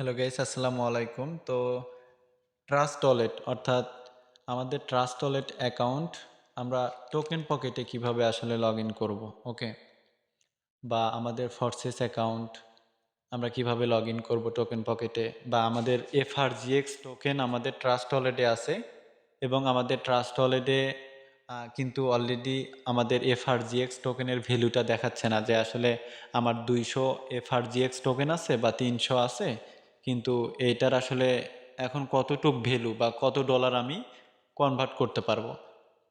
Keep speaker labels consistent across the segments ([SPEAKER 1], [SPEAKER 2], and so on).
[SPEAKER 1] Hello guys আসসালামু আলাইকুম তো ট্রাস্ট ওয়ালেট অর্থাৎ আমাদের ট্রাস্ট ওয়ালেট অ্যাকাউন্ট আমরা টোকেন পকেটে কীভাবে আসলে লগ ইন করব ওকে বা আমাদের ফরসেস অ্যাকাউন্ট আমরা কীভাবে লগ ইন করব টোকেন পকেটে বা আমাদের এফআরজিএক্স টোকেন আমাদের ট্রাস্ট ওয়ালেটে আছে, এবং আমাদের ট্রাস্ট ওয়ালেটে কিন্তু অলরেডি আমাদের এফআরজিএক্স টোকেনের ভ্যালুটা দেখাচ্ছে না যে আসলে আমার দুইশো এফআরজিএক্স টোকেন আছে বা তিনশো আছে কিন্তু এইটার আসলে এখন কতটুক ভ্যালু বা কত ডলার আমি কনভার্ট করতে পারব?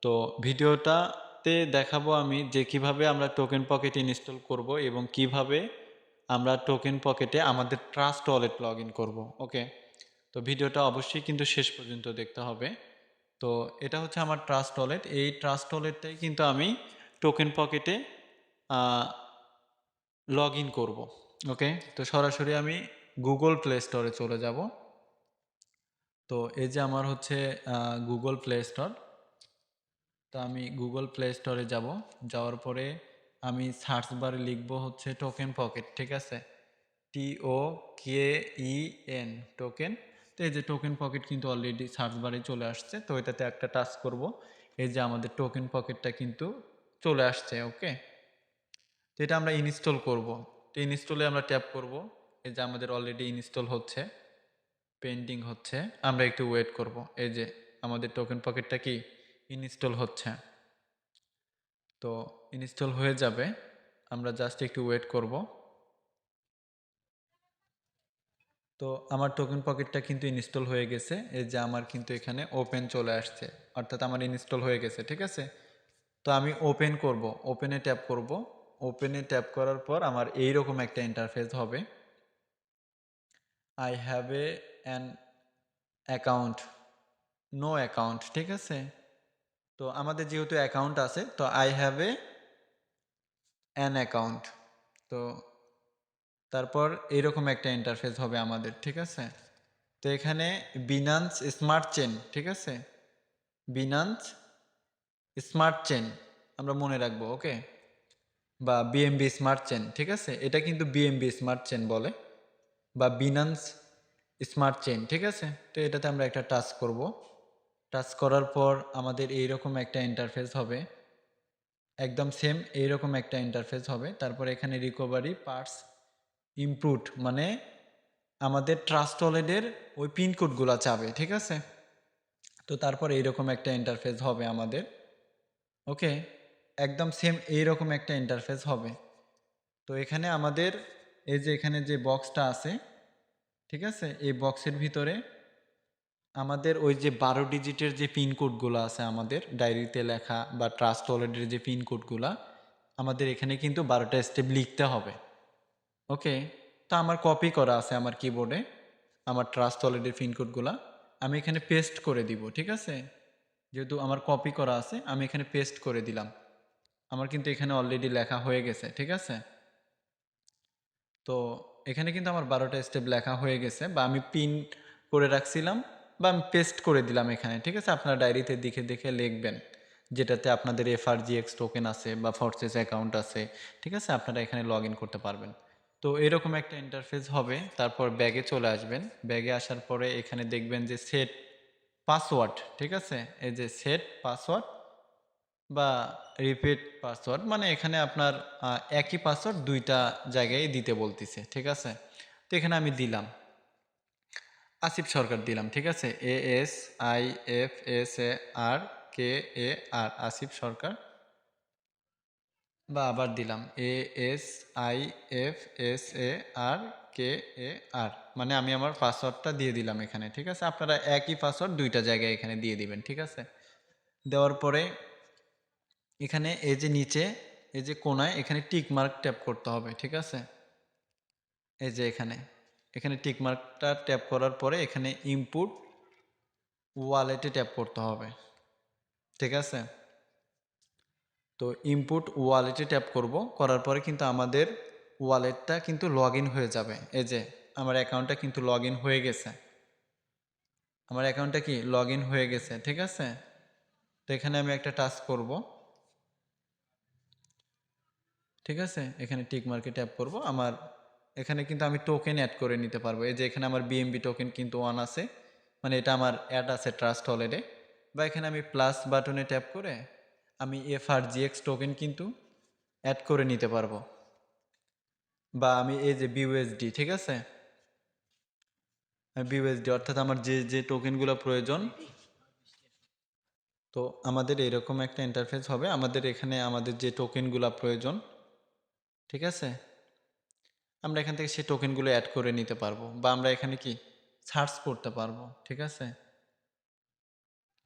[SPEAKER 1] তো ভিডিওটাতে দেখাবো আমি যে কীভাবে আমরা টোকেন পকেট ইনস্টল করব এবং কীভাবে আমরা টোকেন পকেটে আমাদের ট্রাস্ট ওয়ালেট লগ ইন করব ওকে তো ভিডিওটা অবশ্যই কিন্তু শেষ পর্যন্ত দেখতে হবে। তো এটা হচ্ছে আমার ট্রাস্ট ওয়ালেট এই ট্রাস্ট ওয়ালেটটাই কিন্তু আমি টোকেন পকেটে লগ ইন করব ওকে তো সরাসরি আমি গুগল প্লে স্টোরে চলে যাব। তো এই যে আমার হচ্ছে গুগল প্লে স্টোর তো আমি গুগল প্লে স্টোরে যাব। যাওয়ার পরে আমি সার্চ বারে লিখব হচ্ছে টোকেন পকেট ঠিক আছে? টি ও কে ই এন টোকেন তো এই যে টোকেন পকেট কিন্তু অলরেডি সার্চ বারে চলে আসছে, তো এটাতে একটা টাচ করব। এই যে আমাদের টোকেন পকেটটা কিন্তু চলে আসছে ওকে তো এটা আমরা ইনস্টল করব। তো ইনস্টলে আমরা ট্যাপ করব। এই যে আমাদের অলরেডি ইনস্টল হচ্ছে পেন্ডিং হচ্ছে, আমরা একটু ওয়েট করব। এই যে আমাদের টোকেন পকেটটা কি? ইনস্টল হচ্ছে। তো ইনস্টল হয়ে যাবে, আমরা জাস্ট একটু ওয়েট করব। তো আমার টোকেন পকেটটা কিন্তু ইনস্টল হয়ে গেছে, এই যে আমার কিন্তু এখানে ওপেন চলে আসছে, অর্থাৎ আমার ইনস্টল হয়ে গেছে, ঠিক আছে? তো আমি ওপেন করব ওপেনে ট্যাপ করব ওপেনে ট্যাপ করার পর আমার এই রকম একটা ইন্টারফেস হবে। I have a an account no account ঠিক আছে? তো আমাদের যেহেতু অ্যাকাউন্ট আছে, তো I have a an account তো তারপর এইরকম একটা ইন্টারফেস হবে আমাদের, ঠিক আছে? তো এখানে বিনান্স স্মার্ট চেন ঠিক আছে? বিনান্স স্মার্ট চেন আমরা মনে রাখব ওকে বা বিএমবি স্মার্ট চেন ঠিক আছে? এটা কিন্তু বিএমবি স্মার্ট চেন বলে। বা বিনান্স স্মার্ট চেন ঠিক আছে? তো এটাতে আমরা একটা টাচ করব। টাচ করার পর আমাদের এইরকম একটা ইন্টারফেস হবে। একদম সেম এইরকম একটা ইন্টারফেস হবে। তারপর এখানে রিকভারি পার্টস ইমপ্রুভ মানে আমাদের ট্রাস্ট ওয়ালেটের ওই পিনকোডগুলো চাবে, ঠিক আছে? তো তারপর এইরকম একটা ইন্টারফেস হবে আমাদের। ওকে একদম সেম এইরকম একটা ইন্টারফেস হবে। তো এখানে আমাদের এই যে এখানে যে বক্সটা আছে, ঠিক আছে? এই বক্সের ভিতরে আমাদের ওই যে বারো ডিজিটের যে পিনকোডগুলো আছে আমাদের ডায়েরিতে লেখা বা ট্রাস্ট ওয়ালেটের যে পিনকোডগুলো আমাদের এখানে কিন্তু বারোটা স্টেপ লিখতে হবে। ওকে তো আমার কপি করা আছে আমার কিবোর্ডে আমার ট্রাস্ট ওয়ালেটের পিনকোডগুলো আমি এখানে পেস্ট করে দিব, ঠিক আছে? যেহেতু আমার কপি করা আছে, আমি এখানে পেস্ট করে দিলাম। আমার কিন্তু এখানে অলরেডি লেখা হয়ে গেছে, ঠিক আছে? তো এখানে কিন্তু আমার বারোটা স্টেপ লেখা হয়ে গেছে বা আমি পিন করে রাখছিলাম বা আমি পেস্ট করে দিলাম এখানে, ঠিক আছে? আপনার ডায়েরিতে দেখে দেখে লিখবেন, যেটাতে আপনাদের এফআরজিএক্স টোকেন আছে বা ফরসেস অ্যাকাউন্ট আছে, ঠিক আছে? আপনারা এখানে লগ করতে পারবেন। তো এরকম একটা ইন্টারফেস হবে, তারপর ব্যাগে চলে আসবেন। ব্যাগে আসার পরে এখানে দেখবেন যে সেট পাসওয়ার্ড ঠিক আছে? এই যে সেট পাসওয়ার্ড বা রিপিট পাসওয়ার্ড মানে এখানে আপনার একই পাসওয়ার্ড দুইটা জায়গায় দিতে বলতেছে, ঠিক আছে? তো এখানে আমি দিলাম। আসিফ সরকার দিলাম, ঠিক আছে? A S I F S A R K A R Asif Sarkar. বা আবার দিলাম A S I F S A R K A R মানে আমি আমার পাসওয়ার্ডটা দিয়ে দিলাম এখানে, ঠিক আছে? আপনারা একই পাসওয়ার্ড দুইটা জায়গায় এখানে দিয়ে দিবেন, ঠিক আছে? দেওয়ার পরে এখানে এই যে নিচে, এই যে কোনায়, এখানে টিক মার্ক ট্যাপ করতে হবে, ঠিক আছে? এই যে এখানে এখানে টিক মার্কটা ট্যাপ করার পরে এখানে ইনপুট ওয়ালেটে ট্যাপ করতে হবে, ঠিক আছে? তো ইনপুট ওয়ালেটে ট্যাপ করব, করার পরে কিন্তু আমাদের ওয়ালেটটা কিন্তু লগ হয়ে যাবে। এই যে, আমার অ্যাকাউন্টটা কিন্তু লগ হয়ে গেছে। আমার অ্যাকাউন্টটা কি? লগ হয়ে গেছে, ঠিক আছে? তো এখানে আমি একটা টাচ করব। ঠিক আছে? এখানে টিক মার্কে ট্যাপ করব। আমার এখানে কিন্তু আমি টোকেন অ্যাড করে নিতে পারব। এই যে এখানে আমার বিএমবি টোকেন কিন্তু ওয়ান আছে। মানে এটা আমার অ্যাড আছে ট্রাস্ট হলিডে বা এখানে আমি প্লাস বাটনে ট্যাপ করে আমি এফ আর জিএক্স টোকেন কিন্তু অ্যাড করে নিতে পারব। বা আমি এই যে বিউএসডি ঠিক আছে? বিউএসডি অর্থাৎ আমার যে যে টোকেনগুলো প্রয়োজন, তো আমাদের এরকম একটা ইন্টারফেস হবে। আমাদের এখানে আমাদের যে টোকেনগুলো প্রয়োজন ঠিক আছে? আমরা এখান থেকে সেই টোকেনগুলো অ্যাড করে নিতে পারব বা আমরা এখানে কি সার্চ করতে পারব, ঠিক আছে?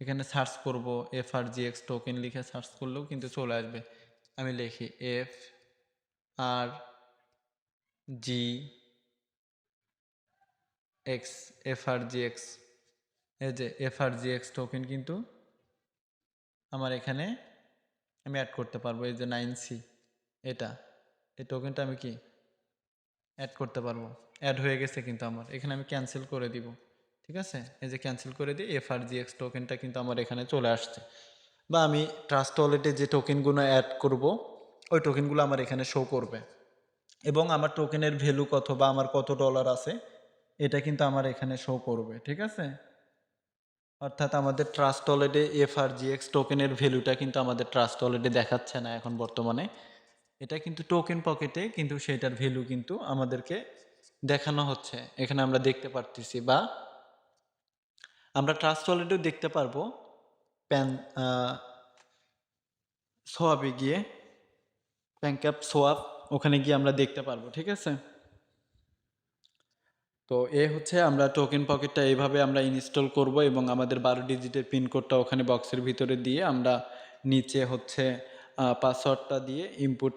[SPEAKER 1] এখানে সার্চ করব F R G X token লিখে সার্চ করলেও কিন্তু চলে আসবে। আমি লিখি F R G X F R G X এই যে F R G X token কিন্তু আমার এখানে আমি অ্যাড করতে পারব, এই যে নাইন সি এটা। এই টোকেনটা আমি কি অ্যাড করতে পারব? অ্যাড হয়ে গেছে কিন্তু আমার। এখানে আমি ক্যান্সেল করে দিব। ঠিক আছে? এই যে ক্যান্সেল করে দিই এফ আর জি এক্স টোকেনটা কিন্তু আমার এখানে চলে আসছে। বা আমি ট্রাস্ট ওয়ালেটে যে টোকেনগুলো অ্যাড করব, ওই টোকেনগুলো আমার এখানে শো করবে। এবং আমার টোকেনের ভ্যালু কত বা আমার কত ডলার আছে, এটা কিন্তু আমার এখানে শো করবে। ঠিক আছে? অর্থাৎ আমাদের ট্রাস্ট ওয়ালেটে এফ আর জি এক্স টোকেনের ভ্যালুটা কিন্তু আমাদের ট্রাস্ট ওয়ালেটে দেখাচ্ছে না এখন বর্তমানে। এটা কিন্তু টোকেন পকেটে কিন্তু সেটার ভ্যালু কিন্তু আমাদেরকে দেখানো হচ্ছে। এখানে আমরা দেখতে পারতেছি বা আমরা ট্রাস্ট ওয়ালেটেও দেখতে পারব। প্যান সোয়াবে গিয়ে প্যানক্যাপ সোয়াপ ওখানে গিয়ে আমরা দেখতে পারব, ঠিক আছে? তো এ হচ্ছে আমরা টোকেন পকেটটা এইভাবে আমরা ইনস্টল করব এবং আমাদের বারো ডিজিটের পিনকোডটা ওখানে বক্সের ভিতরে দিয়ে আমরা নিচে হচ্ছে পাসওয়ার্ডটা দিয়ে ইনপুট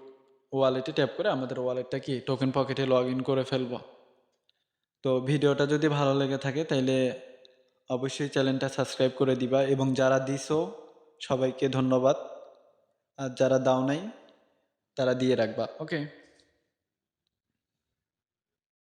[SPEAKER 1] ওয়ালেটে ট্যাপ করে আমাদের ওয়ালেটটা কি টোকেন পকেটে লগ ইন করে ফেলব। তো ভিডিওটা যদি ভালো লেগে থাকে তাইলে অবশ্যই চ্যানেলটা সাবস্ক্রাইব করে দিবা এবং যারা দিছো সবাইকে ধন্যবাদ। আর যারা দাও নাই, তারা দিয়ে রাখবা ওকে